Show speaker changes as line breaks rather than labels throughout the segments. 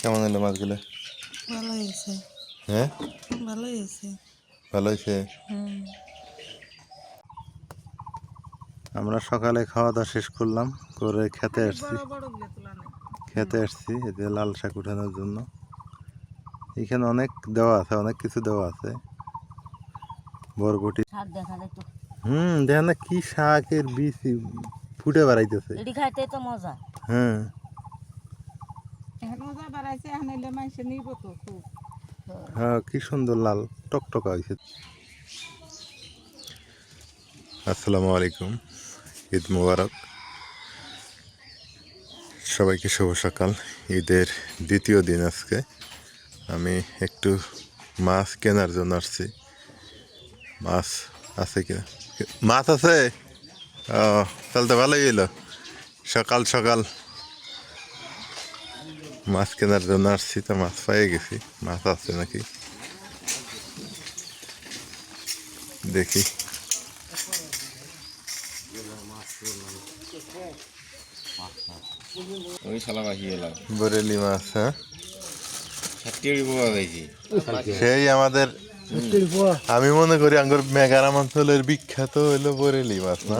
কেমন হলো মাছগুলো?
ভালো হয়েছে।
হ্যাঁ?
ভালো হয়েছে।
ভালো হয়েছে? আমরা সকালে খাওয়া দাওয়া শেষ করলাম করে খেতে আসছি। খেতে আসছি এতে লাল শাক উঠানোর জন্য। এখানে অনেক দেওয়া আছে অনেক কিছু দেওয়া আছে। বরবটি। হুম দেখেন না কি শাকের বীজ ফুটে বেড়াইতেছে।
খাইতে তো মজা।
হ্যাঁ। হ্যাঁ কি সুন্দর লাল টকটকা আসসালামু আলাইকুম, ঈদ মুবারক। সবাইকে শুভ সকাল। ঈদের দ্বিতীয় দিন আজকে। আমি একটু মাছ কেনার জন্য আসছি। মাছ আছে কিনা মাছ আছে? ও, তাহলে তো ভালোই এলো সকাল সকাল মাছ কেনার জন্য আসছি তো মাছ পাইয়ে গেছি মাছ আছে নাকি? দেখি।
ওই শালা বাকি এলাম
বরেলি মাছ হ্যাঁ? সেই আমাদের আমি মনে করি আঙ্গুর মেঘারাম অঞ্চলের বিখ্যাত হইল বরেলি মাছ না?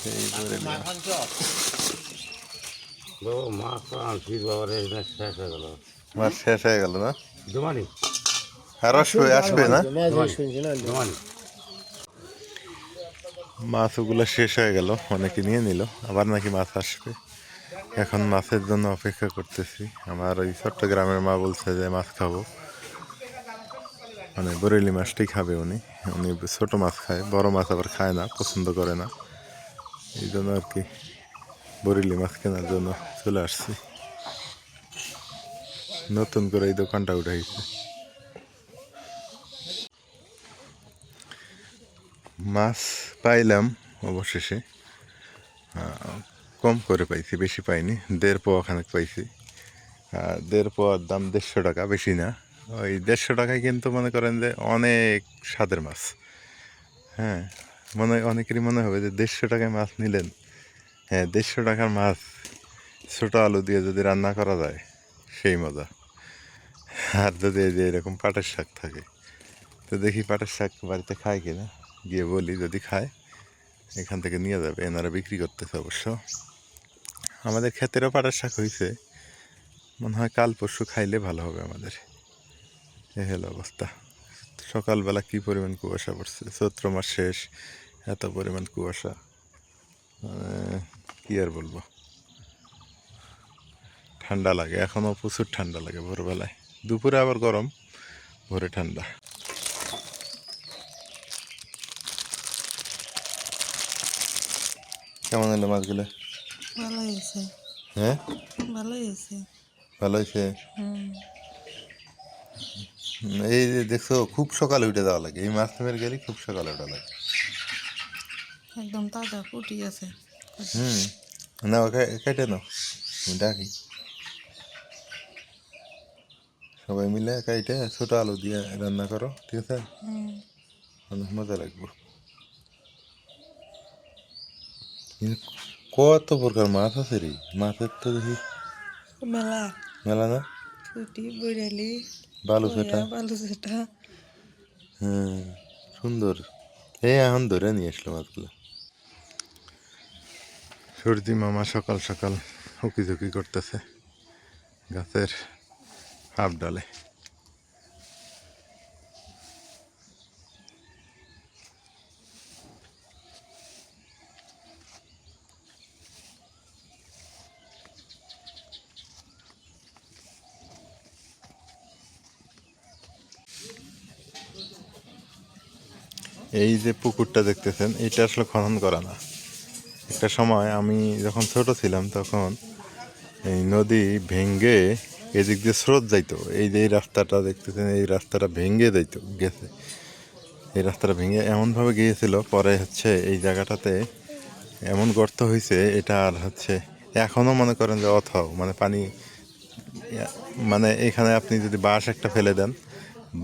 সেই বরেলি মাছ।
মাছ শেষ হয়ে গেল।
মাছ শেষ হয়ে গেল না?
জমানি
আর আসবে আসবে না?
জমানি
মাছগুলো শেষ হয়ে গেল অনেকে নিয়ে নিল আবার নাকি মাছ আসবে। এখন মাছের জন্য অপেক্ষা করতেছি। আমার ওই চট্টগ্রামের মা বলছে যে মাছ খাব। মানে বরেলি মাছটাই খাবে উনি। উনি ছোটো মাছ খায় বড় মাছ আবার খায় না পছন্দ করে না। এই জন্য আর কি। বরেলি মাছ কেনার জন্য চলে আসছি নতুন করে এই দোকানটা উঠাইছে মাছ পাইলাম অবশেষে কম করে পাইছি বেশি পাইনি দেড় পোয়া খানেক পাইছি দেড় পোয়ার দাম দেড়শো টাকা বেশি না ওই দেড়শো টাকায় কিন্তু মনে করেন যে অনেক স্বাদের মাছ হ্যাঁ মনে অনেকেরই মনে হবে যে দেড়শো টাকায় মাছ নিলেন হ্যাঁ দেড়শো টাকার মাছ ছোটো আলু দিয়ে যদি রান্না করা যায়, সেই মজা। আর যদি এই যে এরকম পাটের শাক থাকে, তো দেখি পাটের শাক বাড়িতে খায় কিনা? গিয়ে বলি যদি খায়, এখান থেকে নিয়ে যাবে, এনারা বিক্রি করতেছে অবশ্য। আমাদের ক্ষেতেরও পাটের শাক হয়েছে মনে হয় কাল পরশু খাইলে ভালো হবে আমাদের। এ হলো অবস্থা। সকালবেলা কি পরিমাণ কুয়াশা পড়ছে? চৈত্র মাস শেষ, এত পরিমাণ কুয়াশা। মানে কি আর বলব? ঠান্ডা লাগে এখনও প্রচুর ঠান্ডা লাগে ভোরবেলায়। দুপুরে আবার গরম ভোরে ঠান্ডা। কেমন হলো মাছগুলো?
ভালো হয়েছে।
হ্যাঁ?
ভালো হয়েছে।
ভালো হয়েছে? এই যে দেখছ খুব সকালে উঠে যাওয়া লাগে। এই মাছ ধরে গেলে খুব সকালে উঠা লাগে।
একদম তাজা ফুটি আছে
হুম। না কেটে নাও। ডাকি। সবাই মিলে কাইটে ছোট আলু দিয়ে রান্না করো ঠিক আছে?
হুম।
অনেক মজা লাগবে। কত প্রকার মাছ আছে রে? মাছের তো দেখি
মেলা।
মেলা না?
ফুটি বৈরালি
বালু সেটা
বালু সেটা
হ্যাঁ সুন্দর। এই এখন ধরে নিয়ে আসলো মাছগুলো। সর্দি মামা সকাল সকাল হুকি ঝুঁকি করতেছে গাছের হাফ ডালে। এই যে পুকুরটা দেখতেছেন, এটা আসলে খনন করা না। একটা সময় আমি যখন ছোট ছিলাম তখন এই নদী ভেঙ্গে এদিক দিয়ে স্রোত যাইতো। এই যে এই রাস্তাটা দেখতেছেন, এই রাস্তাটা ভেঙ্গে যাইতো, গেছে। এই রাস্তাটা ভেঙে এমনভাবে গিয়েছিল, পরে হচ্ছে এই জায়গাটাতে এমন গর্ত হয়েছে এটা আর হচ্ছে এখনও মনে করেন যে অথাও। মানে পানি মানে এখানে আপনি যদি বাঁশ একটা ফেলে দেন,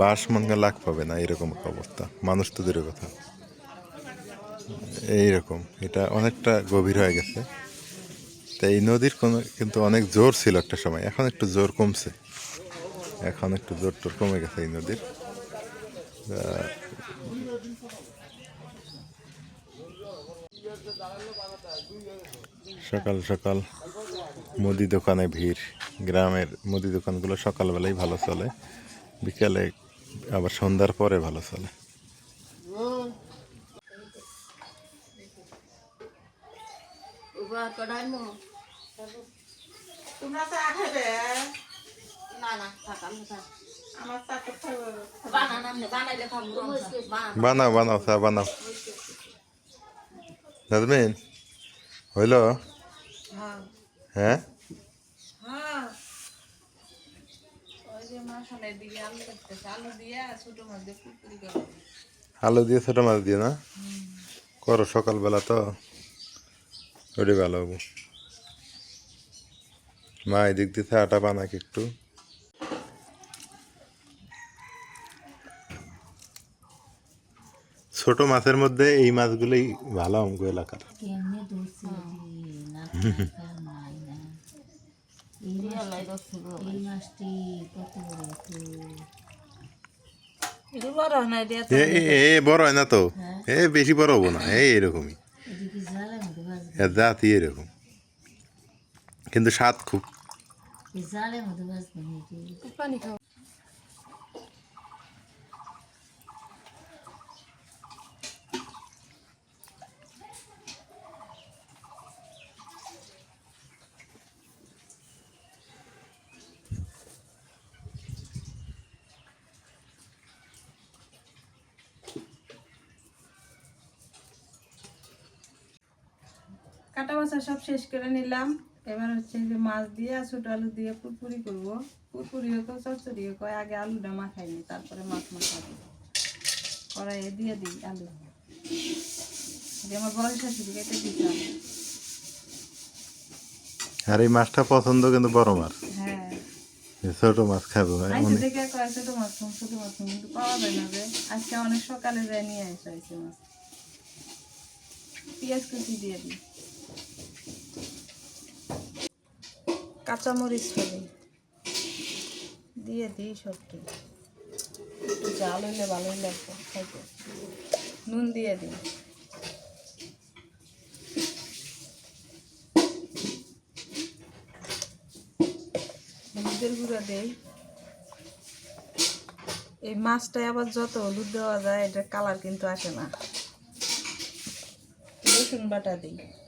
বাঁশ মনে লাখ পাবে না, এরকম একটা অবস্থা। মানুষ তো দূরের কথা। এইরকম। এটা অনেকটা গভীর হয়ে গেছে। তা এই নদীর কোনো কিন্তু অনেক জোর ছিল একটা সময়। এখন একটু জোর কমছে। এখন একটু জোর টোর কমে গেছে এই নদীর। সকাল সকাল মুদি দোকানে ভিড়। গ্রামের মুদি দোকানগুলো সকালবেলাই ভালো চলে। বিকালে আবার সন্ধ্যার পরে ভালো চলে।
তোমরা চা খাবে
না না থাক আমি থাক।
আমার চা তো খাবে
বানাইলে খাব
বানাও বানাও চা বানাও। নাজমিন হইল?
হ্যাঁ।
হ্যাঁ?
হ্যাঁ। ওই যে মাখানের দিকে আলু দিয়ে ছোট মাছ দিয়ে
আলু দিয়ে ছোট মাছ দিয়ে না? করো সকালবেলা তো। ওটি ভালো হব মা এদিক দিয়ে চাটা বানাক একটু। ছোট মাছের মধ্যে এই মাছগুলোই ভালো অঙ্ক এলাকার।
কেমনে ধরছে না নাই না। এই এই মাছটি কত বড়
এ হয় না তো? এ বেশি বড় হব না এই এরকমই। জাতি এরকম। কিন্তু স্বাদ খুব।
কাটা বাছা সব শেষ করে নিলাম। এবার হচ্ছে যে মাছ দিয়ে আর ছোট আলু দিয়ে পুরপুরি করব। পুরপুরিও কেউ চচ্চড়িও কয় আগে আলুটা মাখাই নি তারপরে মাছ মাখাবো। কড়াইয়ে দিয়ে দিই আলু। যে আমার শাশুড়ি কেটে
আর এই মাছটা পছন্দ কিন্তু বড় মাছ।
হ্যাঁ।
ছোট মাছ খাব
দেখে কয় ছোট মাছ ছোট মাছ কিন্তু পাওয়া যায় না যে আজকে অনেক সকালে যায় নিয়ে আইসে মাছ। পেঁয়াজ কুচি দিয়ে দিই। কাঁচামরিচ ফেলি। দিয়ে দিই সবটি। একটু জাল হইলে ভালোই লাগবে খাইতে। নুন দিয়ে দিই। হলুদের গুঁড়া দেই। এই মাছটায় আবার যত হলুদ দেওয়া যায়, এটার কালার কিন্তু আসে না। রসুন বাটা দিই।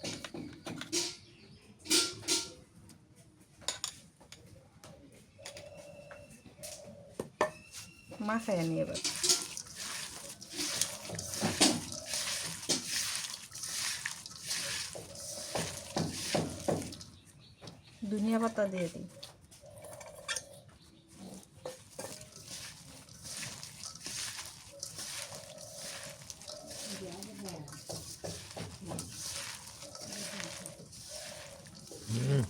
মাখাই আনি এবার ধনিয়া পাতা দিয়ে দিই।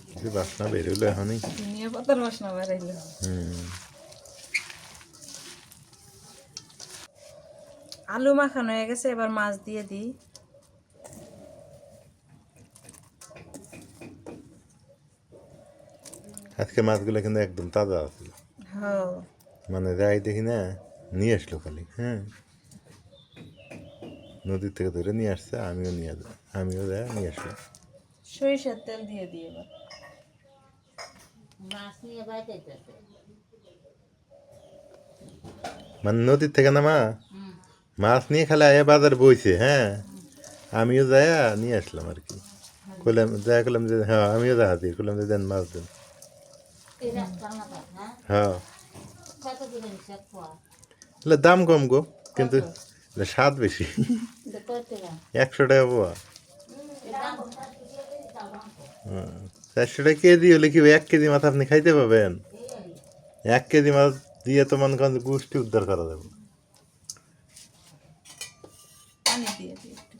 কিছু বাসনা বেরোলো এখনই।
ধনিয়া পাতার বাসনা বেড়াইলো
হুম।
আলু মাখানো হয়ে গেছে এবার মাছ দিয়ে দিই।
আজকে মাছগুলো কিন্তু একদম তাজা আছিল
হ্যাঁ।
মানে যাই দেখি না নিয়ে আসলো খালি হ্যাঁ। নদীর থেকে ধরে নিয়ে আসছে আমিও নিয়ে যাই আমিও যাই নিয়ে আসলাম।
সরিষার তেল দিয়ে দিই এবার।
মাছ নিয়ে বাইতে
মানে নদীর থেকে না মা মাছ নিয়ে খালে আয়া বাজার বইছে হ্যাঁ? আমিও যাই নিয়ে আসলাম আর কি। করলাম যাই করলাম যে হ্যাঁ আমিও যা হাজির করলাম যে দেন মাছ দেন।
হ্যাঁ?
হ্যাঁ। দাম কম গো কিন্তু স্বাদ বেশি। একশো টাকা পোয়া। চারশো টাকা কেজি হলে কি এক কেজি মাছ আপনি খাইতে পাবেন? এক কেজি মাছ দিয়ে তো মনে করেন গোষ্ঠী উদ্ধার করা যাবে
পানি দিয়ে দিই একটু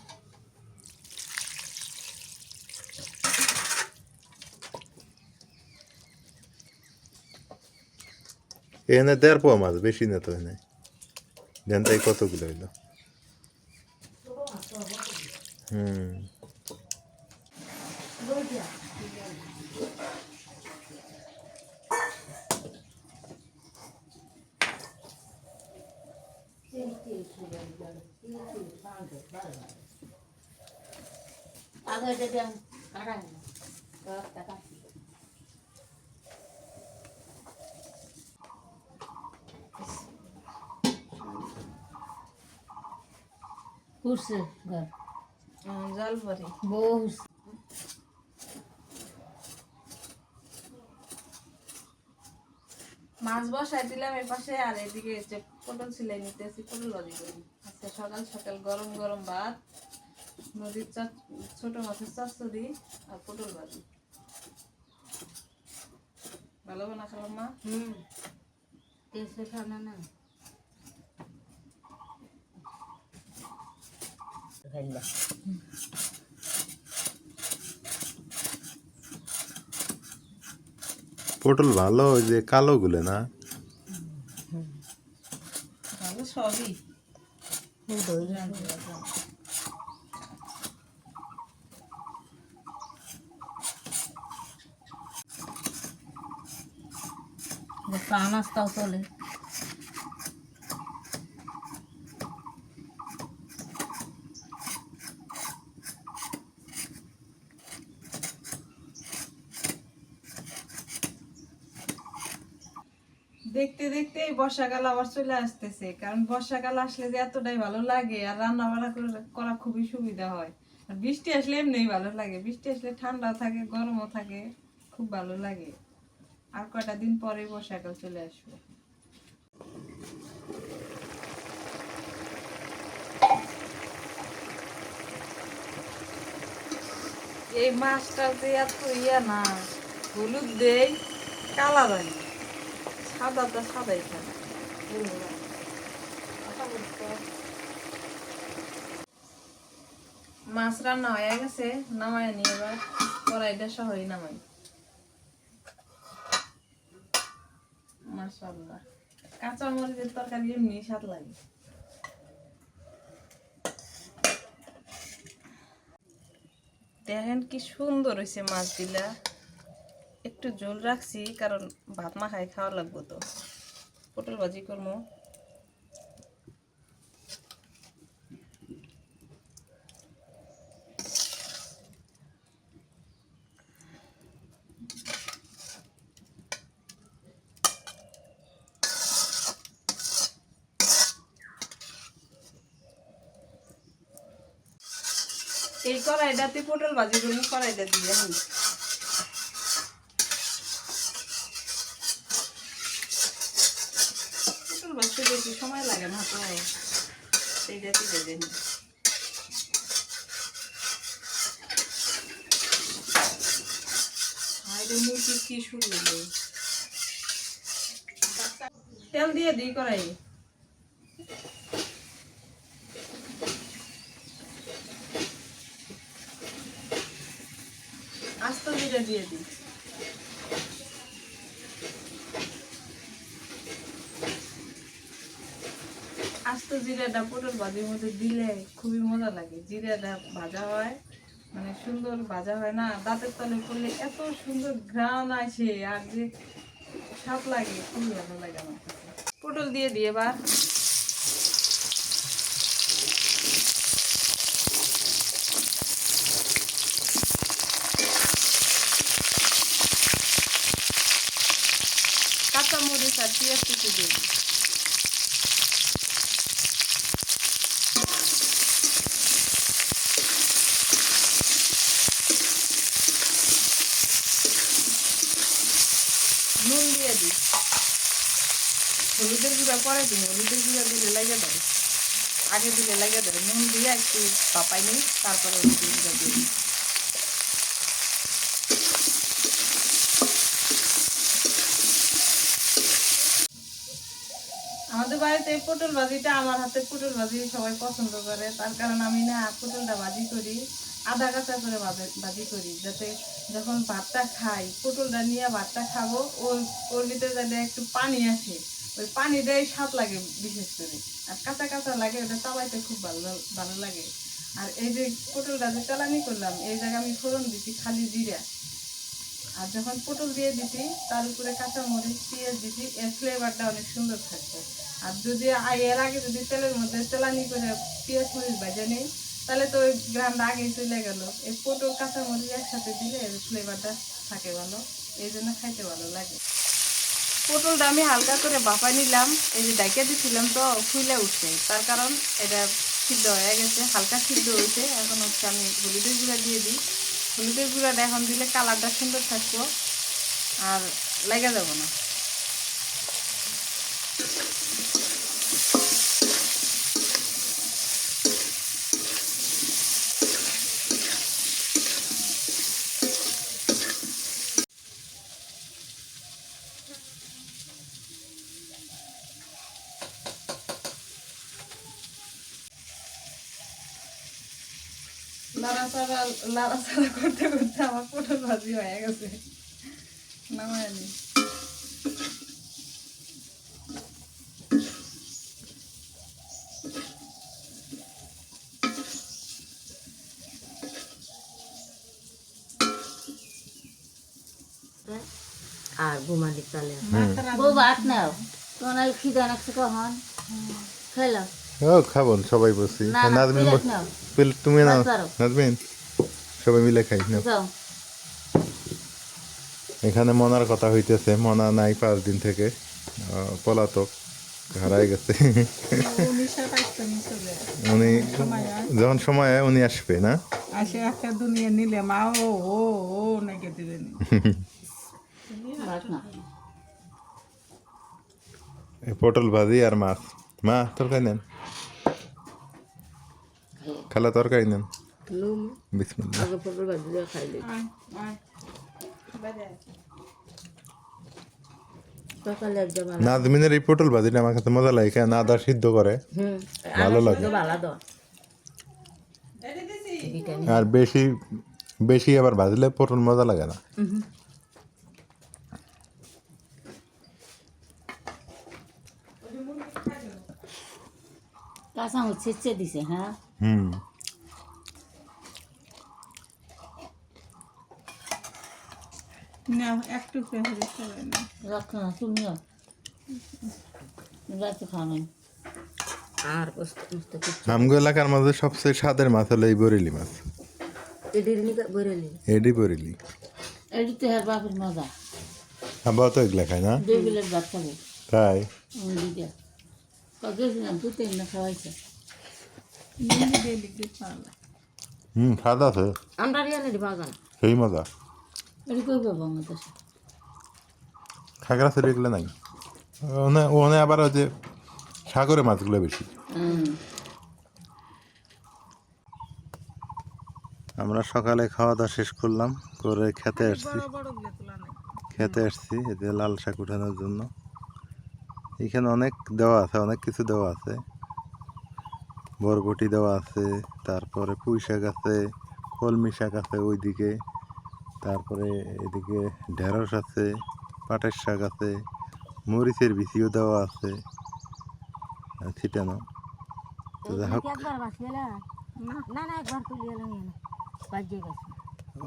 এখানে দেড় পোয়া মাছ বেশি না তো এখানে দেন তাই কতগুলো হইল হুম
আগে যদি আমি কাটাই না টাকা হুসে ঘর
উম, জল ভরি মাছ বসাই দিলাম এই পাশে আর এদিকে হচ্ছে পটল সিলাই নিতেছি পটল ভাজি করি। আজকে সকাল সকাল গরম গরম ভাত নদীর চচ- ছোট মাছের চচ্চড়ি আর পটল ভাজি। ভালো বানা খালাম মা।
হুম টেস্টে খানা না।
পটল ভালো ওই যে কালো গুলো না?
ভালো সবই।
চা নাস্তাও চলে
দেখতে এই বর্ষাকাল আবার চলে আসতেছে, কারণ বর্ষাকাল আসলে যে এতটাই ভালো লাগে আর রান্না বান্না করে- খুবই সুবিধা হয়। আর বৃষ্টি আসলে এমনিই ভালো লাগে, বৃষ্টি আসলে ঠান্ডা থাকে, গরমও থাকে, খুব ভালো লাগে। আর কয়টা দিন পরে বর্ষাকাল চলে আসবে। এই মাছটা যে এত ইয়া না, হলুদ দেই কালা না। সাদাটা সাদাই থাকে। মাছ রান্না হয়ে গেছে, নামায় নিয়ে এবার, কড়াইটা সহই নামাই। মাশাআল্লাহ। কাঁচা মরিচের তরকারি এমনি স্বাদ লাগে। দেখেন কি সুন্দর হয়েছে মাছগুলা। একটু জল রাখছি, কারণ ভাত মাখায় খাওয়া লাগবো তো। পটল ভাজি করব। এই কড়াইটাতে পটল ভাজি করব, কড়াইটা দিয়ে আমি পটল ভাজতে বেশি সময় লাগে না তো এইটা তুলে দিন মুরগি কি শুনলো তেল দিয়ে দিই কড়াই। আস্ত জিরা দিয়ে দিই। আস্ত জিরাটা পটল ভাজির মধ্যে দিলে খুবই মজা লাগে। জিরাটা ভাজা হয় মানে সুন্দর ভাজা হয় না। দাঁতের তলে করলে এত সুন্দর ঘ্রাণ আসে আর যে স্বাদ লাগে, খুবই ভালো লাগে আমার কাছে। পটল দিয়ে দিয়ে এবার। কাঁচা মরিচ আর পেঁয়াজ কুচি দিয়ে দিই নুন দিয়ে দিই হলুদের গুঁড়া পরে দিই হলুদের গুঁড়া দিলে লাগে দেবে। আগে দিলে লাগে দেবে, নুন দিয়ে একটু পাপাই নিই, তারপরে হলুদের গুঁড়া দিয়ে আমাদের বাড়িতে পটল ভাজিটা আমার হাতে পটল ভাজি সবাই পছন্দ করে, তার কারণ আমি না পটলটা ভাজি করি আধা কাঁচা করে ভাজি করি, যাতে যখন ভাতটা খাই, পটলটা নিয়ে ভাতটা খাব, ওর ওর ভিতরে যাতে একটু পানি আসে। ওই পানিটাই স্বাদ লাগে বিশেষ করে। আর কাঁচা কাঁচা লাগে, ওটা চালাইতে খুব ভালো ভালো লাগে। আর এই যে পটলটা যে চালানি করলাম, এই জায়গায় আমি ফোড়ন দিছি খালি জিরা। আর যখন পটল দিয়ে দিছি, তার উপরে কাঁচা মরিচ পেঁয়াজ দিছি, এর ফ্লেভারটা অনেক সুন্দর থাকবে আর যদি এর আগে যদি তেলের মধ্যে চালানি করে পেঁয়াজ মরিচ ভাজা নেই, তাহলে তো ওই গ্রামটা আগেই চলে গেল। এই পটল কাঁচা মরিচ একসাথে দিলে এর ফ্লেভারটা থাকে ভালো। এই জন্য খাইতে ভালো লাগে। পটলটা আমি হালকা করে বাফা নিলাম। এই যে ডাইকে দিছিলাম তো, ফুলে উঠছে। তার কারণ এটা সিদ্ধ হয়ে গেছে, হালকা সিদ্ধ হয়েছে। এখন হচ্ছে আমি হলুদের গুঁড়া দিয়ে দিই। হলুদের গুঁড়াটা এখন দিলে কালারটা সুন্দর থাকব। আর লেগে যাব না। লাড়াচাড়া করতে করতে আমার পটল ভাজি হয়ে গেছে নামায় নি
আর ঘুমালি চলে বউ ভাত নাও তোমার খিদে নাকছে কখন খেলো
ও খাবন সবাই বসি
না, না,
নাজমিন তুমি নাও নাজমিন সবাই মিলে খাই এখানে মনার কথা হইতেছে মনা নাই পাঁচ দিন থেকে। পলাতক হারাই গেছে। উনি যখন সময় উনি আসবে না?
আসে একটা দুনিয়া নিলে মা ও ও ও নাকি দিবেন
ভাত না?
এই পটল ভাজি আর মাছ। মা তরকারি নেন। খালা তরকারি নেন। বিসমিল্লাহ
খাইলে।
নাজমিনের এই পটল ভাজিটা আমার কাছে মজা লাগে কেন আদা সিদ্ধ করে ভালো লাগে। আর বেশি বেশি আবার ভাজলে পটল মজা লাগে না
কাঁচা মুখ দিছে হ্যাঁ
হুম
না একটু না।
রাখো না তুমিও আর
আমগো এলাকার মধ্যে সবচেয়ে স্বাদের মাছ হলো এই বরেলি মাছ।
বেরোলি?
এডি বরেলি।
এটি তো হের বাপের মজা।
আবার তো এগুলা খায় না?
দুই প্লেট ভাত খাব।
তাই?
দিকে গেছিলাম তিন না খাওয়াইছে।
হুম স্বাদ আছে।
আমরা রিয়ালি
সেই মজা।
বাংলাদেশে
খাগড়া ছেড়ে এগুলো নাই ওনে ওনে আবার ওই যে সাগরে মাছগুলো বেশি আমরা সকালে খাওয়া দাওয়া শেষ করলাম করে খেতে আসছি খেতে আসছি এতে লাল শাক উঠানোর জন্য এখানে অনেক দেওয়া আছে অনেক কিছু দেওয়া আছে বরবটি দেওয়া আছে তারপরে পুঁই শাক আছে কলমি শাক আছে ওইদিকে তারপরে এদিকে ঢেঁড়স আছে পাটের শাক আছে মরিচের বিচিও দেওয়া আছে ছিটানো। তো যাই হোক।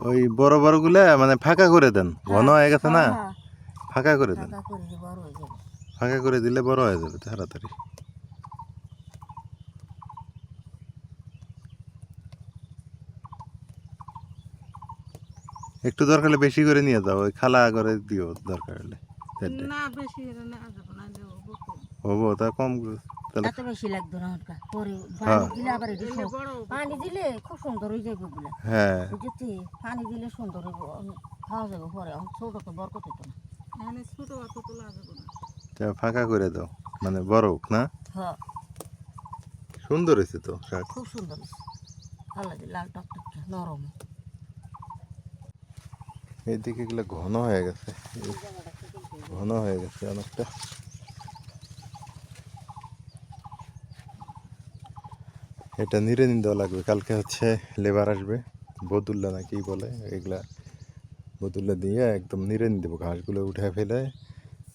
ওই বড় বড়গুলা মানে ফাঁকা করে দেন। ঘন হয়ে গেছে না? ফাঁকা করে দেন।
টাকা করে হয়ে যাবে।
ফাঁকা করে দিলে বড় হয়ে যাবে তাড়াতাড়ি। একটু দরকার হলে বেশি করে নিয়ে যাও ওই খালা করে দিও দরকার হলে
না বেশি হলে না যাব না দেবো
হব তা কম তাহলে।
এত বেশি লাগতো না ওটা পরে
হ্যাঁ।
পানি দিলে আবার এটি পানি দিলে খুব সুন্দর হয়ে যাবে ওগুলা।
হ্যাঁ।
বুঝছি পানি দিলে সুন্দর হইব খাওয়া যাবে পরে ছোট তো বরকত হতো না।
এখানে ছোট অত তোলা যাবে না।
তা ফাঁকা করে দাও মানে বড় হোক না?
হ্যাঁ।
সুন্দর হয়েছে তো শাক।
খুব সুন্দর হয়েছে। ভালো লাগে লাল টকটকে নরম
এইদিকে এগুলো ঘন হয়ে গেছে। ঘন হয়ে গেছে অনেকটা। এটা নিরে নিন দেওয়া লাগবে। কালকে হচ্ছে লেবার আসবে, বদুল্লা নাকি বলে, এগুলা বদুল্লা দিয়ে একদম নিরে নিয়ে দেবো। ঘাসগুলো উঠে ফেলে,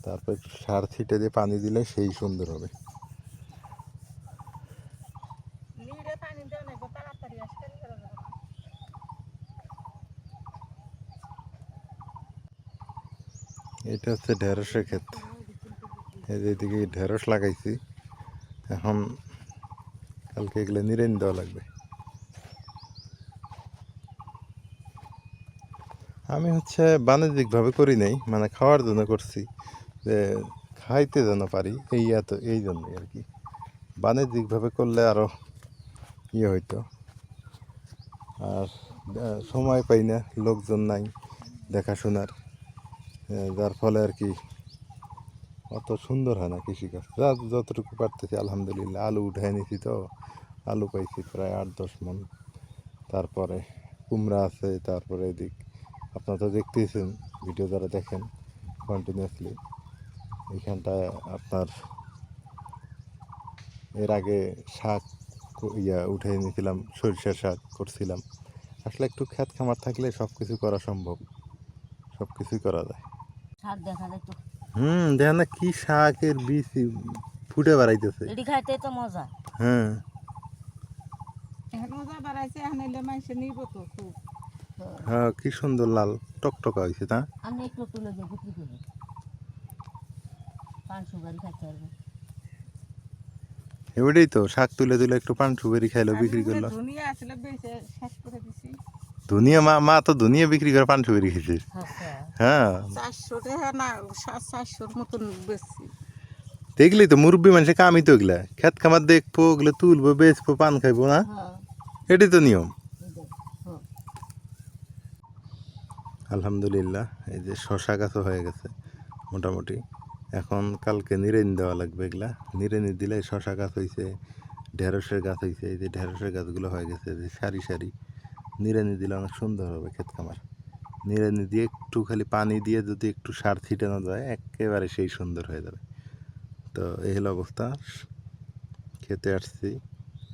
তারপর সার ছিটে দিয়ে পানি দিলে সেই সুন্দর হবে
নিড়ে পানি দেওয়া নাই তাড়াতাড়ি আসে
এটা হচ্ছে ঢেঁড়সের ক্ষেত এই যে এদিকে ঢেঁড়স লাগাইছি, এখন কালকে এগুলো নিরেন দেওয়া লাগবে। আমি হচ্ছে বাণিজ্যিকভাবে করি নাই মানে খাওয়ার জন্য করছি, যে খাইতে যেন পারি, এই এত, এই জন্যই আর কি। বাণিজ্যিকভাবে করলে আরও ইয়ে হইতো। আর সময় পাই না, লোকজন নাই দেখাশোনার। যার ফলে আর কি অত সুন্দর হয় না কৃষিকাজ। যা যতটুকু পারতেছি, আলহামদুলিল্লাহ। আলু উঠাই নিছি তো, আলু পাইছি প্রায় আট, দশ মন। তারপরে কুমড়া আছে, তারপরে এদিক আপনারা তো দেখতেইছেন, ভিডিও যারা দেখেন কন্টিনিউয়াসলি এইখানটায় আপনার এর আগে শাক ইয়া উঠে নিয়েছিলাম সরিষার শাক করছিলাম। আসলে একটু খ্যাত খামার থাকলে সব কিছু করা সম্ভব। সব কিছুই করা যায়।
শাক দেখা যায় তো।
হুম দেখেন না কি শাকের বীজ ফুটে বেড়াইতেছে।
এটি খাইতে তো মজা।
হ্যাঁ।
মজা বাড়াইছে এখন এলে মানুষে নিব তো খুব।
হ্যাঁ কি সুন্দর লাল টকটকা হয়েছে তা।
আমি একটু তুলে দিয়ে বিক্রি করি। পান সুপারি খাইতে পারব।
এবারেই তো শাক তুলে তুলে একটু পান সুপারি খাইলো বিক্রি করল।
ধুনিয়া আসলে বেশি শেষ করে দিছি।
ধুনিয়া মা মা তো ধুনিয়া বিক্রি করে পান সুপারি খেয়েছে
আচ্ছা
হ্যাঁ।
চারশো টাকা না সাত চারশোর মতন বেশি।
দেখলি তো মুরব্বী মানুষের কামই তো এগুলা। খেত খামার দেখব ওগুলো তুলবো বেচবো পান খাইবো না?
হ্যাঁ।
এটাই তো নিয়ম।
হ্যাঁ।
আলহামদুলিল্লাহ এই যে শশা গাছও হয়ে গেছে মোটামুটি। এখন কালকে নিরেন দেওয়া লাগবে এগুলা। নিরেনি দিলে শশা গাছ হয়েছে ঢেঁড়সের গাছ হয়েছে এই যে ঢেঁড়সের গাছগুলো হয়ে গেছে যে সারি সারি। নিরেনি দিলে অনেক সুন্দর হবে ক্ষেত খামার। নিরেনি দিয়ে একটু খালি পানি দিয়ে যদি একটু সার ছিটানো যায়, একেবারে সেই সুন্দর হয়ে যাবে। তো এই হলো অবস্থা। খেতে আসছি।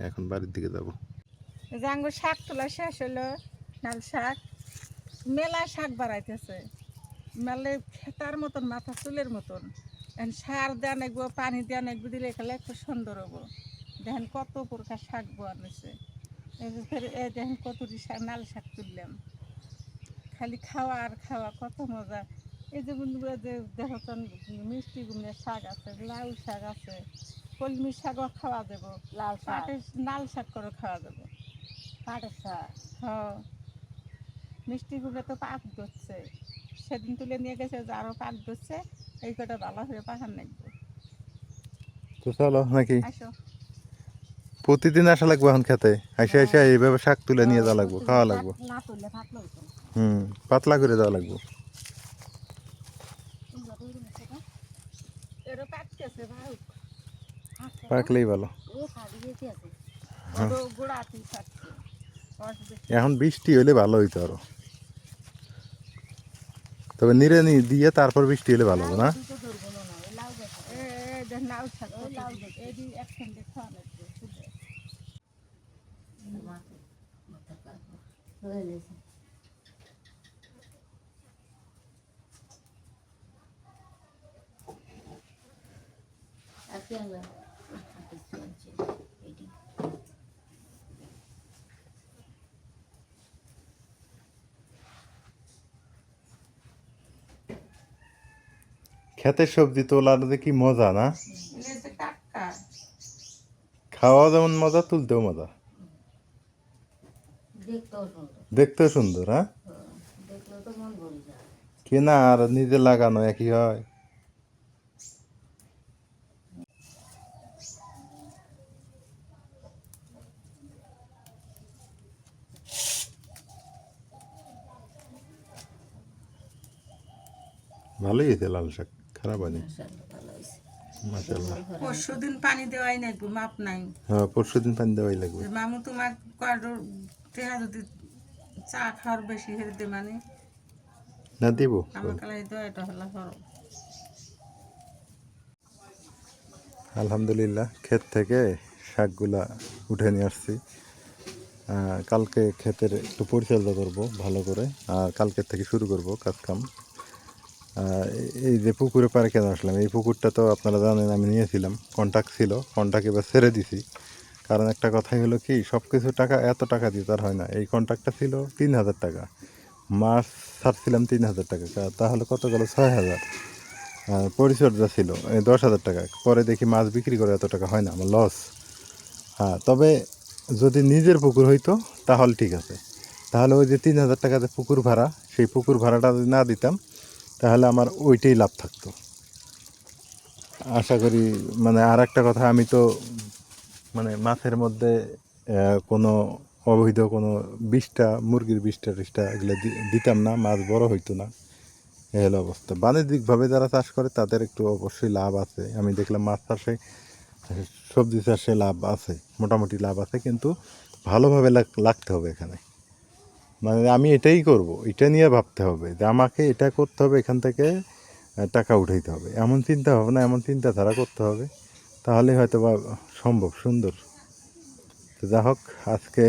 এখন বাড়ির দিকে যাব।
জাঙ্গ শাক তোলা শেষ হলো লাল শাক। মেলা শাক বাড়াইতেছে। মেলে খেতার মতন, মাথা চুলের মতন। এখন সার দেওয়া নাকবো পানি দেওয়া নাকবো দিলে খেলে একটু সুন্দর হব। দেখেন কত প্রকার শাক বানাইছে এই যে এই দেখেন কতটি শাক, নাল শাক তুললাম। খালি খাওয়া আর খাওয়া কত মজা। এই যে বন্ধুরা যে দেখো মিষ্টি গুমনের শাক আছে লাউ শাক আছে কলমি শাকও খাওয়া দেবো।
লাল শাক।
লাল শাক করে খাওয়া যাবে
পাটের শাক।
হ্যাঁ। মিষ্টি কুমড়া তো পাক ধরছে। সেদিন তুলে নিয়ে গেছে যে আরও পাক ধরছে এই কটা ভালো করে পাখান লাগবে
তো চলো নাকি?
আসো।
প্রতিদিন আসা লাগবে এখন খেতে। আইসা আইসা এইভাবে শাক তুলে নিয়ে যাওয়া লাগবো খাওয়া লাগবো।
না তুললে থাকল।
হুম পাতলা করে দেওয়া লাগবো। পাকলেই ভালো।
অসুবিধা
এখন বৃষ্টি হলে ভালো হইতো আরও। তবে নিড়ানি দিয়ে তারপর বৃষ্টি হলে ভালো হবে না?
না ওই লাউ দেখা
এ এ দেখ লাউ শাক
ওই লাউ দেখো।
এদি একসঙ্গে খাওয়া লাগবে শুধু।
হয়ে গেছে আর কি আনলাম? আর কিছু আনছি না, এটি।
খেতের সবজি তোলার দেখি মজা না? খাওয়া যেমন মজা তুলতেও মজা।
দেখতেও সুন্দর।
হ্যাঁ?
মন
কেনা আর নিজে লাগানো একই হয়। ভালোই হয়েছে লাল শাক। খারাপ হয়নি?
ভালো হয়েছে
মাসাল্লাহ
পরশু দিন পানি দেওয়াই নাই মাপ নাই।
হ্যাঁ পরশু দিন পানি দেওয়াই লাগবে।
মামু তোমার কারোর টেহা যদি চা খাওয়ার বেশি হেরে দে মানে?
না দিব।
আমার কালাই তো এটা হলো করো
আলহামদুলিল্লাহ ক্ষেত থেকে শাকগুলা উঠে নিয়ে আসছি। কালকে ক্ষেতের একটু পরিচর্যা করব ভালো করে। আর কালকের থেকে শুরু করব কাজকাম। আহ, এই যে পুকুরে পারে কেন আসলাম? এই পুকুরটা তো আপনারা জানেন, আমি নিয়েছিলাম। কন্ট্যাক্ট ছিল কন্ট্যাক্ট এবার ছেড়ে দিছি। কারণ একটা কথাই হলো কি সব কিছু টাকা, এত টাকা দিয়ে তার হয় না। এই কন্ট্যাক্টটা ছিল তিন হাজার টাকা। মাছ ছাড়ছিলাম তিন হাজার টাকা। তাহলে কত গেল? ছয় হাজার। পরিচর্যা ছিল দশ হাজার টাকা। পরে দেখি মাছ বিক্রি করে এত টাকা হয় না, আমার লস হ্যাঁ তবে যদি নিজের পুকুর হইতো, তাহলে ঠিক আছে। তাহলে ওই যে তিন হাজার টাকাতে পুকুর ভাড়া, সেই পুকুর ভাড়াটা যদি না দিতাম তাহলে আমার ওইটাই লাভ থাকতো। আশা করি মানে আর একটা কথা, আমি তো মানে মাছের মধ্যে কোনো অবৈধ কোনো বিষটা মুরগির বিষটা টিসটা এগুলো দিতাম না, মাছ বড় হইতো না, এই হলো অবস্থা। বাণিজ্যিকভাবে যারা চাষ করে, তাদের একটু অবশ্যই লাভ আছে। আমি দেখলাম মাছ চাষে, সবজি চাষে লাভ আছে, মোটামুটি লাভ আছে, কিন্তু ভালোভাবে লাগ- লাগতে হবে এখানে। মানে আমি এটাই করব, এটা নিয়ে ভাবতে হবে যে আমাকে এটা করতে হবে, এখান থেকে টাকা উঠাইতে হবে। এমন চিন্তা ভাবনা এমন চিন্তাধারা করতে হবে, তাহলে হয়তো বা সম্ভব, সুন্দর। তো যা হোক, আজকে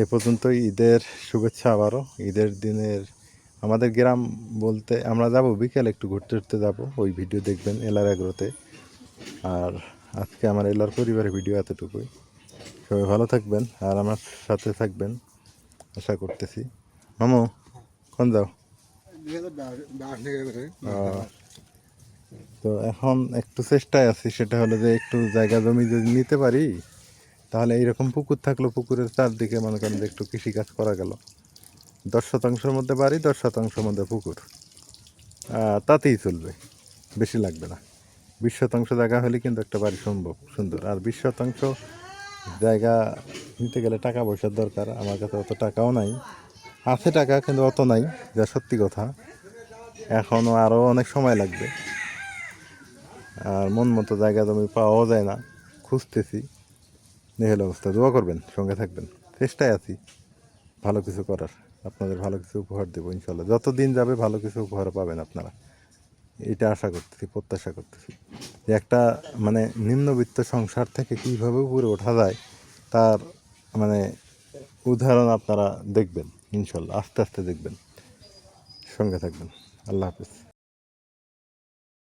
এ পর্যন্ত ঈদের শুভেচ্ছা আবারও। ঈদের দিনের আমাদের গ্রাম বলতে আমরা যাব, বিকেল একটু ঘুরতে ঘুরতে যাব, ওই ভিডিও দেখবেন এলার এগ্রোতে আর আজকে আমার এলার পরিবারের ভিডিও এতটুকুই। সবাই ভালো থাকবেন, আর আমার সাথে থাকবেন আশা করতেছি। মামু কোন যাও? তো এখন একটু চেষ্টায় আছি সেটা হলো যে একটু জায়গা জমি যদি নিতে পারি তাহলে এইরকম পুকুর থাকল পুকুরের চারদিকে মনে করেন যে একটু কৃষিকাজ করা গেল। দশ শতাংশের মধ্যে বাড়ি দশ শতাংশের মধ্যে পুকুর। তাতেই চলবে বেশি লাগবে না। বিশ শতাংশ জায়গা হলে কিন্তু একটা বাড়ি সম্ভব সুন্দর। আর বিশ শতাংশ জায়গা নিতে গেলে টাকা পয়সার দরকার। আমার কাছে অত টাকাও নাই। আছে টাকা, কিন্তু অত নাই, যা সত্যি কথা। এখনও আরও অনেক সময় লাগবে। আর মন মতো জায়গা জমি পাওয়াও যায় না। খুঁজতেছি। দেখেল অবস্থা, দোয়া করবেন, সঙ্গে থাকবেন। চেষ্টায় আছি ভালো কিছু করার। আপনাদের ভালো কিছু উপহার দেবো, ইনশাল্লাহ। যত দিন যাবে ভালো কিছু উপহার পাবেন আপনারা। এটা আশা করতেছি, প্রত্যাশা করতেছি। যে একটা মানে নিম্নবিত্ত সংসার থেকে কীভাবে উপরে ওঠা যায়, তার মানে উদাহরণ আপনারা দেখবেন, ইনশাল্লাহ, আস্তে আস্তে দেখবেন। সঙ্গে থাকবেন। আল্লাহ হাফিজ।